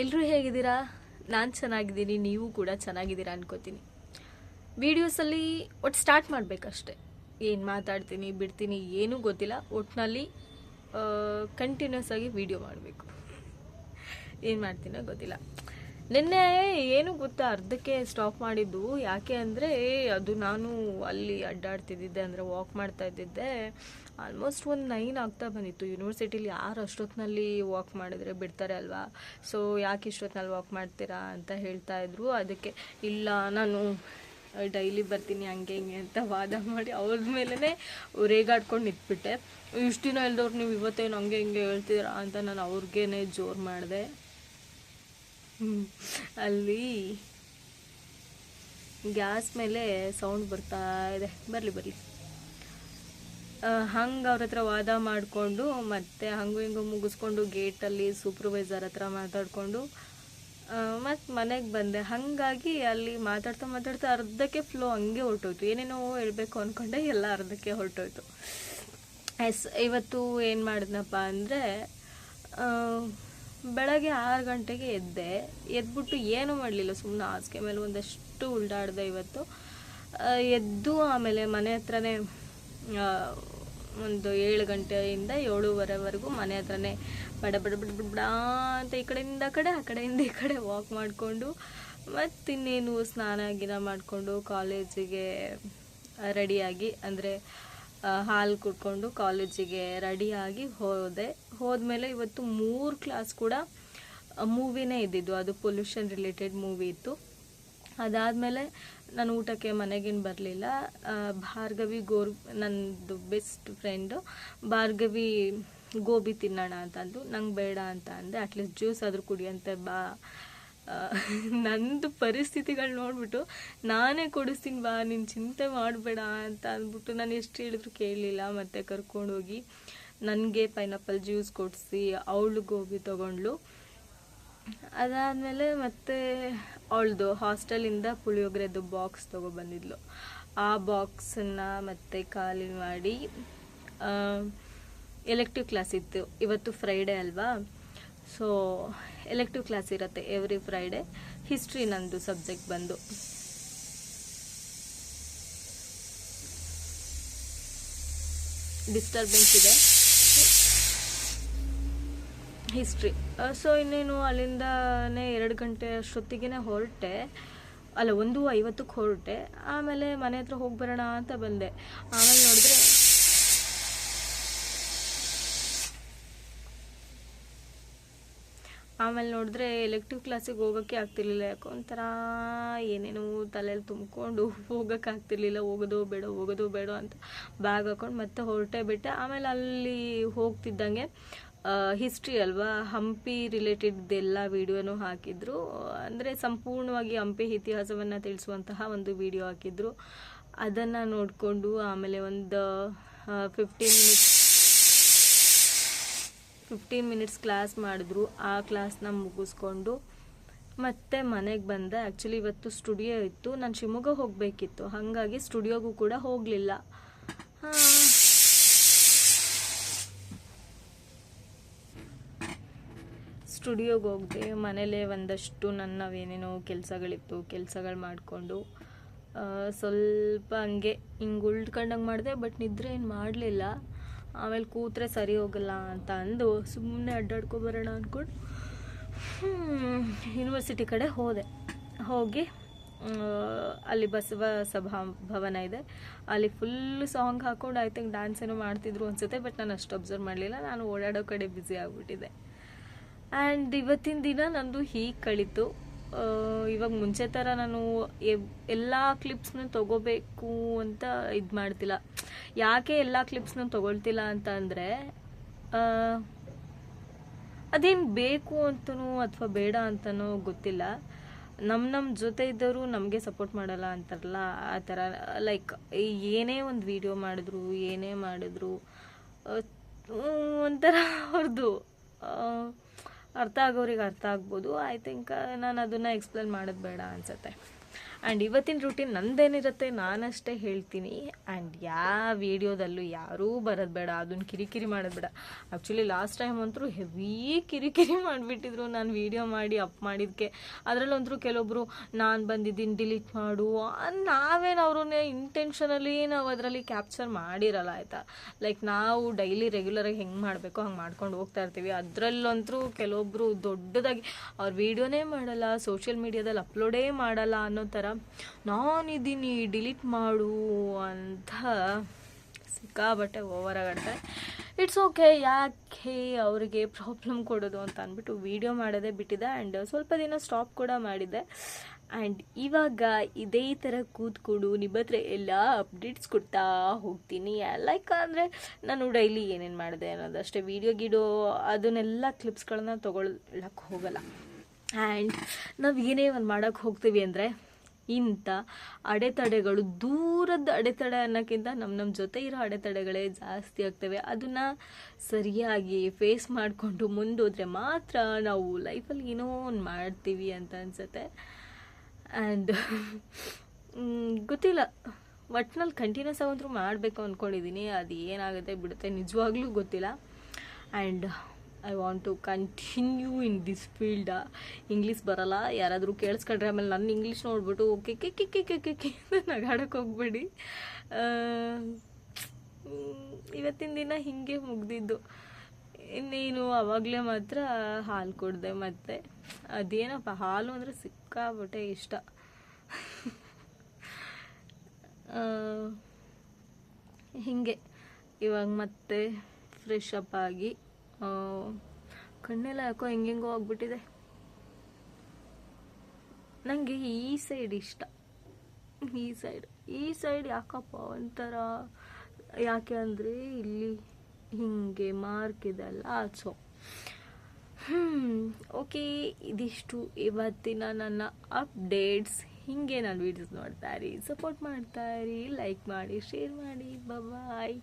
ಎಲ್ಲರೂ ಹೇಗಿದ್ದೀರಾ? ನಾನು ಚೆನ್ನಾಗಿದ್ದೀನಿ, ನೀವು ಕೂಡ ಚೆನ್ನಾಗಿದ್ದೀರಾ ಅನ್ಕೋತೀನಿ. ವೀಡಿಯೋಸಲ್ಲಿ ಒಟ್ಟು ಸ್ಟಾರ್ಟ್ ಮಾಡಬೇಕಷ್ಟೆ. ಏನು ಮಾತಾಡ್ತೀನಿ, ಬಿಡ್ತೀನಿ, ಏನೂ ಗೊತ್ತಿಲ್ಲ. ಒಟ್ಟಿನಲ್ಲಿ ಕಂಟಿನ್ಯೂಸ್ ಆಗಿ ವೀಡಿಯೋ ಮಾಡಬೇಕು. ಏನು ಮಾಡ್ತೀನೋ ಗೊತ್ತಿಲ್ಲ. ನಿನ್ನೆ ಏನು ಗೊತ್ತಾ ಅರ್ಧಕ್ಕೆ ಸ್ಟಾಪ್ ಮಾಡಿದ್ದು? ಯಾಕೆ ಅಂದರೆ ಅದು ನಾನು ಅಲ್ಲಿ ಅಡ್ಡಾಡ್ತಿದ್ದಿದ್ದೆ, ಅಂದರೆ ವಾಕ್ ಮಾಡ್ತಾ ಇದ್ದಿದ್ದೆ. ಆಲ್ಮೋಸ್ಟ್ ಒಂದು ನೈನ್ ಆಗ್ತಾ ಬಂದಿತ್ತು. ಯೂನಿವರ್ಸಿಟಿಲಿ ಯಾರು ಅಷ್ಟೊತ್ತಿನಲ್ಲಿ ವಾಕ್ ಮಾಡಿದ್ರೆ ಬಿಡ್ತಾರೆ ಅಲ್ವಾ? ಸೊ ಯಾಕೆ ಇಷ್ಟೊತ್ತಿನಲ್ಲಿ ವಾಕ್ ಮಾಡ್ತೀರಾ ಅಂತ ಹೇಳ್ತಾ ಇದ್ರು. ಅದಕ್ಕೆ, ಇಲ್ಲ, ನಾನು ಡೈಲಿ ಬರ್ತೀನಿ ಹಂಗೆ ಹಿಂಗೆ ಅಂತ ವಾದ ಮಾಡಿ ಅವ್ರ ಮೇಲೇ ರೇಗಾಡ್ಕೊಂಡು ನಿಂತ್ಬಿಟ್ಟೆ. ಇಷ್ಟು ದಿನ ಇಲ್ದವ್ರು ನೀವು ಇವತ್ತೇನು ಹಂಗೆ ಹಿಂಗೆ ಹೇಳ್ತೀರಾ ಅಂತ ನಾನು ಅವ್ರಿಗೇನೆ ಜೋರು ಮಾಡಿದೆ. ಅಲ್ಲಿ ಗ್ಯಾಸ್ ಮೇಲೆ ಸೌಂಡ್ ಬರ್ತಾ ಇದೆ. ಬರಲಿ ಬರಲಿ. ಹಂಗೆ ಅವ್ರ ಹತ್ರ ವಾದ ಮಾಡಿಕೊಂಡು ಮತ್ತೆ ಹಂಗು ಹಿಂಗು ಮುಗಿಸ್ಕೊಂಡು ಗೇಟಲ್ಲಿ ಸೂಪರ್ವೈಸರ್ ಹತ್ರ ಮಾತಾಡಿಕೊಂಡು ಮತ್ತು ಮನೆಗೆ ಬಂದೆ. ಹಾಗಾಗಿ ಅಲ್ಲಿ ಮಾತಾಡ್ತಾ ಮಾತಾಡ್ತಾ ಅರ್ಧಕ್ಕೆ ಫ್ಲೋ ಹಂಗೆ ಹೊರಟೋಯ್ತು. ಏನೇನೋ ಹೇಳಬೇಕು ಅಂದ್ಕೊಂಡೆ ಎಲ್ಲ ಅರ್ಧಕ್ಕೆ ಹೊರಟೋಯ್ತು. ಎಸ್, ಇವತ್ತು ಏನು ಮಾಡಿದ್ನಪ್ಪ ಅಂದರೆ ಬೆಳಗ್ಗೆ ಆರು ಗಂಟೆಗೆ ಎದ್ದೆ. ಎದ್ಬಿಟ್ಟು ಏನೂ ಮಾಡಲಿಲ್ಲ ಸುಮ್ಮನೆ ಹಾಸಿಗೆ ಮೇಲೆ ಒಂದಷ್ಟು ಉಲ್ಡಾಡ್ದೆ ಇವತ್ತು. ಎದ್ದು ಆಮೇಲೆ ಮನೆ ಹತ್ರನೇ ಒಂದು ಏಳು ಗಂಟೆಯಿಂದ ಏಳುವರೆವರೆಗೂ ಮನೆ ಹತ್ರನೇ ಬಡ ಬಡ ಬಡ ಬಡ ಅಂತ ಈ ಕಡೆಯಿಂದ ಆ ಕಡೆ, ಆ ಕಡೆಯಿಂದ ಈ ಕಡೆ ವಾಕ್ ಮಾಡಿಕೊಂಡು ಮತ್ತಿನ್ನೇನು ಸ್ನಾನ ಗಿನ ಮಾಡಿಕೊಂಡು ಕಾಲೇಜಿಗೆ ರೆಡಿಯಾಗಿ ಅಂದರೆ ಹಾಲು ಕುಡ್ಕೊಂಡು ಕಾಲೇಜಿಗೆ ರೆಡಿಯಾಗಿ ಹೋದೆ. ಹೋದ್ಮೇಲೆ ಇವತ್ತು ಮೂರು ಕ್ಲಾಸ್ ಕೂಡ ಮೂವಿನೇ ಇದ್ದಿದ್ದು. ಅದು ಪೊಲ್ಯೂಷನ್ ರಿಲೇಟೆಡ್ ಮೂವಿ ಇತ್ತು. ಅದಾದಮೇಲೆ ನಾನು ಊಟಕ್ಕೆ ಮನೆಗೇನು ಬರಲಿಲ್ಲ. ಭಾರ್ಗವಿ ಗೋರ್ ನನ್ನದು ಬೆಸ್ಟ್ ಫ್ರೆಂಡು ಭಾರ್ಗವಿ ಗೋಬಿ ತಿನ್ನೋಣ ಅಂತಂದು. ನಂಗೆ ಬೇಡ ಅಂತ ಅಂದೆ. ಅಟ್ಲೀಸ್ಟ್ ಜ್ಯೂಸ್ ಆದರೂ ಕುಡಿಯಂತೆ ಬಾ ನಂದು ಪರಿಸ್ಥಿತಿಗಳು ನೋಡ್ಬಿಟ್ಟು ನಾನೇ ಕೊಡಿಸ್ತೀನಿ ಬಾ, ನೀನು ಚಿಂತೆ ಮಾಡಬೇಡ ಅಂತ ಅಂದ್ಬಿಟ್ಟು ನಾನು ಎಷ್ಟು ಹೇಳಿದ್ರು ಕೇಳಲಿಲ್ಲ. ಮತ್ತೆ ಕರ್ಕೊಂಡೋಗಿ ನನಗೆ ಪೈನಾಪಲ್ ಜ್ಯೂಸ್ ಕೊಡಿಸಿ ಅವಳಿಗೆ ಹೋಗಿ ತೊಗೊಂಡ್ಳು. ಅದಾದಮೇಲೆ ಮತ್ತೆ ಅವಳದು ಹಾಸ್ಟೆಲಿಂದ ಪುಳಿಯೋಗರೆದು ಬಾಕ್ಸ್ ತೊಗೊಬಂದಿದ್ಲು. ಆ ಬಾಕ್ಸನ್ನು ಮತ್ತೆ ಖಾಲಿ ಮಾಡಿ ಎಲೆಕ್ಟಿವ್ ಕ್ಲಾಸ್ ಇತ್ತು. ಇವತ್ತು ಫ್ರೈಡೇ ಅಲ್ವಾ? ಸೊ ಎಲೆಕ್ಟಿವ್ ಕ್ಲಾಸ್ ಇರುತ್ತೆ ಎವ್ರಿ ಫ್ರೈಡೇ ಹಿಸ್ಟ್ರಿ ನಂದು ಸಬ್ಜೆಕ್ಟ್ ಬಂದು. ಡಿಸ್ಟರ್ಬೆನ್ಸ್ ಇದೆ. ಹಿಸ್ಟ್ರಿ ಸೊ ಇನ್ನೇನು ಅಲ್ಲಿಂದನೇ ಎರಡು ಗಂಟೆ ಅಷ್ಟೊತ್ತಿಗೆ ಹೊರಟೆ. ಅಲ್ಲ ಒಂದು ಐವತ್ತಕ್ಕೆ ಹೊರಟೆ. ಆಮೇಲೆ ಮನೆ ಹತ್ರ ಹೋಗಿ ಬರೋಣ ಅಂತ ಬಂದೆ. ಆಮೇಲೆ ನೋಡಿದ್ರೆ ಆಮೇಲೆ ನೋಡಿದ್ರೆ ಎಲೆಕ್ಟಿವ್ ಕ್ಲಾಸಿಗೆ ಹೋಗೋಕ್ಕೆ ಆಗ್ತಿರ್ಲಿಲ್ಲ. ಯಾಕೋ ಒಂಥರ ಏನೇನೋ ತಲೆಯಲ್ಲಿ ತುಂಬಿಕೊಂಡು ಹೋಗೋಕ್ಕೆ ಆಗ್ತಿರ್ಲಿಲ್ಲ. ಹೋಗೋದು ಬೇಡ ಹೋಗೋದು ಬೇಡ ಅಂತ ಬ್ಯಾಗ್ ಹಾಕೊಂಡು ಮತ್ತೆ ಹೊರಟೆ ಬಿಟ್ಟೆ. ಆಮೇಲೆ ಅಲ್ಲಿ ಹೋಗ್ತಿದ್ದಂಗೆ ಹಿಸ್ಟ್ರಿ ಅಲ್ವಾ, ಹಂಪಿ ರಿಲೇಟೆಡ್ ಎಲ್ಲ ವಿಡಿಯೋನು ಹಾಕಿದ್ರು. ಅಂದರೆ ಸಂಪೂರ್ಣವಾಗಿ ಹಂಪಿ ಇತಿಹಾಸವನ್ನು ತಿಳಿಸುವಂತಹ ಒಂದು ವಿಡಿಯೋ ಹಾಕಿದ್ರು. ಅದನ್ನು ನೋಡಿಕೊಂಡು ಆಮೇಲೆ ಒಂದು fifteen minutes fifteen minutes class ಮಾಡಿದ್ರು, ಆ ಕ್ಲಾಸ್ನ ಮುಗಿಸ್ಕೊಂಡು ಮತ್ತೆ ಮನೆಗೆ ಬಂದೆ. ಆ್ಯಕ್ಚುಲಿ ಇವತ್ತು ಸ್ಟುಡಿಯೋ ಇತ್ತು. ನಾನು ಶಿವಮೊಗ್ಗ ಹೋಗಬೇಕಿತ್ತು. ಹಾಗಾಗಿ ಸ್ಟುಡಿಯೋಗೂ ಕೂಡ ಹೋಗಲಿಲ್ಲ. ಸ್ಟುಡಿಯೋಗೆ ಹೋಗಿದೆ. ಮನೇಲೇ ಒಂದಷ್ಟು ನನ್ನ ಏನೇನೋ ಕೆಲಸಗಳಿತ್ತು, ಕೆಲಸಗಳು ಮಾಡಿಕೊಂಡು ಸ್ವಲ್ಪ ಹಂಗೆ ಹಿಂಗೆ ಉಳ್ಕೊಂಡಂಗೆ ಮಾಡಿದೆ, ಬಟ್ ನಿದ್ರೆ ಏನು ಮಾಡಲಿಲ್ಲ. ಆಮೇಲೆ ಕೂತ್ರೆ ಸರಿ ಹೋಗಲ್ಲ ಅಂತ ಅಂದು ಸುಮ್ಮನೆ ಅಡ್ಡಾಡ್ಕೊಬರೋಣ ಅಂದ್ಕೊಂಡು ಯೂನಿವರ್ಸಿಟಿ ಕಡೆ ಹೋದೆ. ಹೋಗಿ ಅಲ್ಲಿ ಬಸವ ಸಭಾ ಭವನ ಇದೆ. ಅಲ್ಲಿ ಫುಲ್ ಸಾಂಗ್ ಹಾಕೊಂಡು ಐ ಥಿಂಕ್ ಡ್ಯಾನ್ಸ್ ಏನೋ ಮಾಡ್ತಿದ್ರು ಅನ್ಸುತ್ತೆ ಬಟ್ ನಾನು ಅಷ್ಟು ಅಬ್ಸರ್ವ್ ಮಾಡಲಿಲ್ಲ. ನಾನು ಓಡಾಡೋ ಕಡೆ ಬ್ಯುಸಿ ಆಗಿಬಿಟ್ಟಿದೆ ಆ್ಯಂಡ್ ಇವತ್ತಿನ ದಿನ ನಂದು ಹೀಗೆ ಕಳೀತು. ಇವಾಗ ಮುಂಚೆ ಥರ ನಾನು ಎಲ್ಲ ಕ್ಲಿಪ್ಸ್ನ ತಗೋಬೇಕು ಅಂತ ಇದು ಮಾಡ್ತಿಲ್ಲ. ಯಾಕೆ ಎಲ್ಲ ಕ್ಲಿಪ್ಸ್ನ ತೊಗೊಳ್ತಿಲ್ಲ ಅಂತ ಅಂದರೆ ಅದೇನು ಬೇಕು ಅಂತನೋ ಅಥವಾ ಬೇಡ ಅಂತನೋ ಗೊತ್ತಿಲ್ಲ. ನಮ್ಮ ನಮ್ಮ ಜೊತೆ ಇದ್ದವರು ನಮಗೆ ಸಪೋರ್ಟ್ ಮಾಡಲ್ಲ ಅಂತಾರಲ್ಲ, ಆ ಥರ ಲೈಕ್ ಏನೇ ಒಂದು ವಿಡಿಯೋ ಮಾಡಿದ್ರು, ಏನೇ ಮಾಡಿದ್ರು ಒಂಥರ ಅವ್ರದ್ದು ಅರ್ಥ ಆಗೋರಿಗೆ ಅರ್ಥ ಆಗ್ಬೋದು. ಐ ಥಿಂಕ್ ನಾನು ಅದನ್ನು ಎಕ್ಸ್ಪ್ಲೇನ್ ಮಾಡೋದು ಬೇಡ ಅನ್ಸುತ್ತೆ. ಆ್ಯಂಡ್ ಇವತ್ತಿನ ರೂಟೀನ್ ನಂದೇನಿರುತ್ತೆ ನಾನಷ್ಟೇ ಹೇಳ್ತೀನಿ. ಆ್ಯಂಡ್ ಯಾವ ವಿಡಿಯೋದಲ್ಲೂ ಯಾರೂ ಬರೋದು ಬೇಡ ಅದನ್ನ ಕಿರಿಕಿರಿ ಮಾಡೋದು ಬೇಡ. ಆ್ಯಕ್ಚುಲಿ ಲಾಸ್ಟ್ ಟೈಮ್ ಅಂತೂ ಹೆವಿ ಕಿರಿಕಿರಿ ಮಾಡಿಬಿಟ್ಟಿದ್ರು ನಾನು ವಿಡಿಯೋ ಮಾಡಿ ಅಪ್ ಮಾಡಿದ್ದಕ್ಕೆ ಅದರಲ್ಲಂತೂ ಕೆಲವೊಬ್ಬರು ನಾನು ಬಂದಿದ್ದೀನಿ ಡಿಲೀಟ್ ಮಾಡು. ನಾವೇನು ಅವ್ರನ್ನೇ ಇಂಟೆನ್ಷನಲ್ಲಿ ನಾವು ಅದರಲ್ಲಿ ಕ್ಯಾಪ್ಚರ್ ಮಾಡಿರಲ್ಲ, ಆಯಿತಾ? ಲೈಕ್ ನಾವು ಡೈಲಿ ರೆಗ್ಯುಲರಾಗಿ ಹೆಂಗೆ ಮಾಡಬೇಕು ಹಂಗೆ ಮಾಡ್ಕೊಂಡು ಹೋಗ್ತಾ ಇರ್ತೀವಿ. ಅದರಲ್ಲಂತೂ ಕೆಲವೊಬ್ಬರು ದೊಡ್ಡದಾಗಿ, ಅವ್ರ ವಿಡಿಯೋನೇ ಮಾಡಲ್ಲ ಸೋಷಿಯಲ್ ಮೀಡಿಯಾದಲ್ಲಿ ಅಪ್ಲೋಡೇ ಮಾಡಲ್ಲ ಅನ್ನೋ ಥರ ನಾನಿದ್ದೀನಿ ಡಿಲೀಟ್ ಮಾಡು ಅಂತ ಸಿಕ್ಕಾಬಟ್ಟೆ ಓವರ್ ಆಗಂತೆ ಇಟ್ಸ್ ಓಕೆ ಯಾಕೆ ಅವರಿಗೆ ಪ್ರಾಬ್ಲಮ್ ಕೊಡೋದು ಅಂತ ಅಂದ್ಬಿಟ್ಟು ವೀಡಿಯೋ ಮಾಡೋದೇ ಬಿಟ್ಟಿದೆ ಆ್ಯಂಡ್ ಸ್ವಲ್ಪ ದಿನ ಸ್ಟಾಪ್ ಕೂಡ ಮಾಡಿದ್ದೆ ಆ್ಯಂಡ್ ಇವಾಗ ಇದೇ ಥರ ಕೂತ್ಕೊಂಡು ನಿಮ್ಮ ಹತ್ರ ಎಲ್ಲ ಅಪ್ಡೇಟ್ಸ್ ಕೊಡ್ತಾ ಹೋಗ್ತೀನಿ. ಲೈಕ್ ಅಂದರೆ ನಾನು ಡೈಲಿ ಏನೇನು ಮಾಡಿದೆ ಅನ್ನೋದು ಅಷ್ಟೇ ವೀಡಿಯೋ ಗಿಡೋ ಅದನ್ನೆಲ್ಲ ಕ್ಲಿಪ್ಸ್ಗಳನ್ನ ತೊಗೊಳಕ್ಕೆ ಹೋಗಲ್ಲ. ಆ್ಯಂಡ್ ನಾವು ಏನೇ ಒಂದು ಮಾಡೋಕ್ಕೆ ಹೋಗ್ತೀವಿ ಅಂದರೆ ಇಂಥ ಅಡೆತಡೆಗಳು, ದೂರದ ಅಡೆತಡೆ ಅನ್ನೋಕ್ಕಿಂತ ನಮ್ಮ ನಮ್ಮ ಜೊತೆ ಇರೋ ಅಡೆತಡೆಗಳೇ ಜಾಸ್ತಿ ಆಗ್ತವೆ. ಅದನ್ನು ಸರಿಯಾಗಿ ಫೇಸ್ ಮಾಡಿಕೊಂಡು ಮುಂದೋದ್ರೆ ಮಾತ್ರ ನಾವು ಲೈಫಲ್ಲಿ ಏನೋ ಒಂದು ಮಾಡ್ತೀವಿ ಅಂತ ಅನಿಸುತ್ತೆ. ಆ್ಯಂಡ್ ಗೊತ್ತಿಲ್ಲ. ಒಟ್ನಲ್ಲಿ ಕಂಟಿನ್ಯೂಸ್ ಆಗಂತೂ ಮಾಡಬೇಕು ಅಂದ್ಕೊಂಡಿದ್ದೀನಿ ಅದು ಏನಾಗುತ್ತೆ ಬಿಡುತ್ತೆ? ನಿಜವಾಗ್ಲೂ ಗೊತ್ತಿಲ್ಲ. And I want to continue in this field English ಬರಲ್ಲ, ಯಾರಾದರೂ ಕೇಳಿಸ್ಕೊಂಡ್ರೆ ಆಮೇಲೆ ನನ್ನ ಇಂಗ್ಲೀಷ್ ನೋಡ್ಬಿಟ್ಟು, okay, K K K K K ನಗಾಡಕ್ಕೆ ಹೋಗ್ಬೇಡಿ. ಇವತ್ತಿನ ದಿನ ಹೀಗೆ ಮುಗ್ದಿದ್ದು. ಇನ್ನೇನು, ಅವಾಗಲೇ ಮಾತ್ರ ಹಾಲು ಕೊಡ್ದೆ ಮತ್ತೆ. ಅದೇನಪ್ಪ, ಹಾಲು ಅಂದರೆ ಸಿಕ್ಕಾಬಟ್ಟೆ ಇಷ್ಟ. ಹೀಗೆ. ಇವಾಗ ಮತ್ತೆ ಫ್ರೆಶ್ ಅಪ್ ಆಗಿ. ಕಣ್ಣೆಲ್ಲ ಯಾಕೋ ಹೆಂಗೆಂಗೋ ಆಗ್ಬಿಟ್ಟಿದೆ. ನನಗೆ ಈ ಸೈಡ್ ಇಷ್ಟ. ಈ ಸೈಡ್ ಈ ಸೈಡ್ ಯಾಕಪ್ಪ ಒಂಥರ, ಯಾಕೆ ಅಂದರೆ ಇಲ್ಲಿ ಹಿಂಗೆ ಮಾರ್ಕ್ ಇದೆಲ್ಲ ಸೊ ಹ್ಞೂ ಓಕೆ ಇದಿಷ್ಟು ಇವತ್ತಿನ ನನ್ನ ಅಪ್ಡೇಟ್ಸ್ ಹೀಗೆ ನಾನು ವೀಡಿಯೋಸ್ ನೋಡ್ತಾ ಇರಿ ಸಪೋರ್ಟ್ ಮಾಡ್ತಾ ಇರಿ ಲೈಕ್ ಮಾಡಿ ಶೇರ್ ಮಾಡಿ ಬಾಯ್